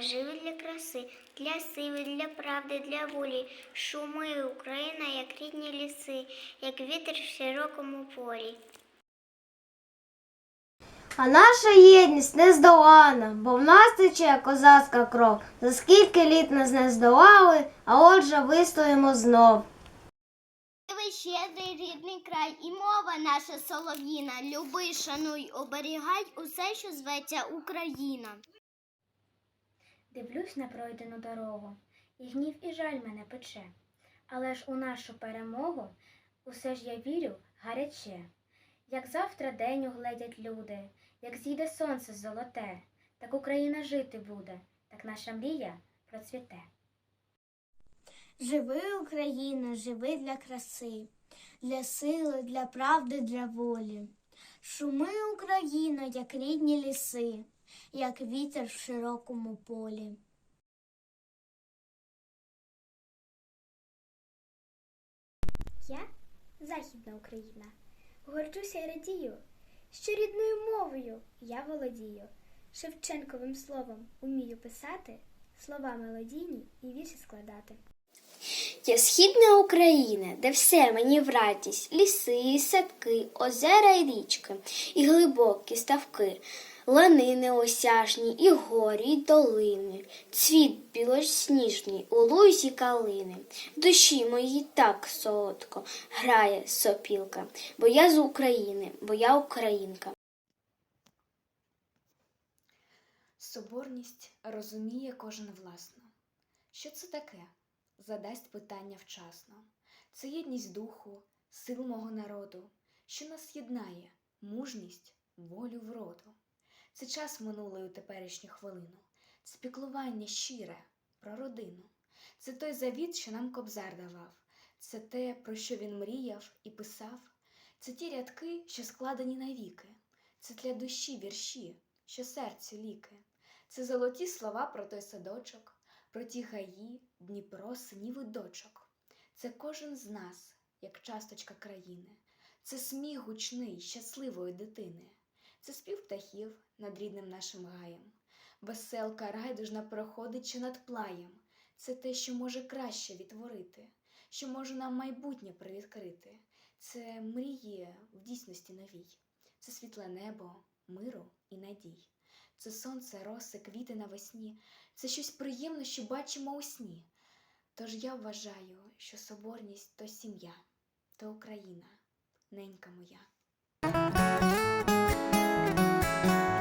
Живи для краси, для сили, для правди, для волі. Шуми Україна, як рідні ліси, як вітер в широкому полі. А наша єдність не здолана, бо в нас тече козацька кров. За скільки літ нас не здолали, а отже вистоїмо знов. Ви щедрий рідний край і мова наша солов'їна. Люби, шануй, оберігай усе, що зветься Україна. Дивлюсь на пройдену дорогу, і гнів і жаль мене пече. Але ж у нашу перемогу усе ж я вірю гаряче. Як завтра день угледять люди, як зійде сонце золоте, так Україна жити буде, так наша мрія процвіте. Живи Україна, живи для краси, для сили, для правди, для волі. Шуми Україна, як рідні ліси, як вітер в широкому полі. Я Західна Україна. Горджуся і радію, що рідною мовою я володію. Шевченковим словом умію писати, слова мелодійні і вірші складати. Я східна Україна, де все мені в радість, ліси, садки, озера й річки, і глибокі ставки, ланини осяжні, і горі, і долини, цвіт білосніжний у лузі калини. Душі моїй так солодко грає сопілка, бо я з України, бо я українка. Соборність розуміє кожен власно. Що це таке? Задасть питання вчасно. Це єдність духу, сил мого народу, що нас єднає, мужність, волю вроду. Це час минулий у теперішню хвилину, це піклування щире про родину. Це той завіт, що нам кобзар давав, це те, про що він мріяв і писав, це ті рядки, що складені навіки, це для душі вірші, що серцю ліки. Це золоті слова про той садочок, про ті гаї, Дніпро, синів і дочок. Це кожен з нас, як часточка країни, це сміх гучний, щасливої дитини, це спів птахів над рідним нашим гаєм, веселка райдужна проходить чи над плаєм. Це те, що може краще відтворити, що може нам майбутнє привідкрити. Це мрії в дійсності новій, це світле небо, миру і надій. Це сонце, роси, квіти навесні, це щось приємне, що бачимо у сні. Тож я вважаю, що соборність то сім'я, то Україна, ненька моя. thank you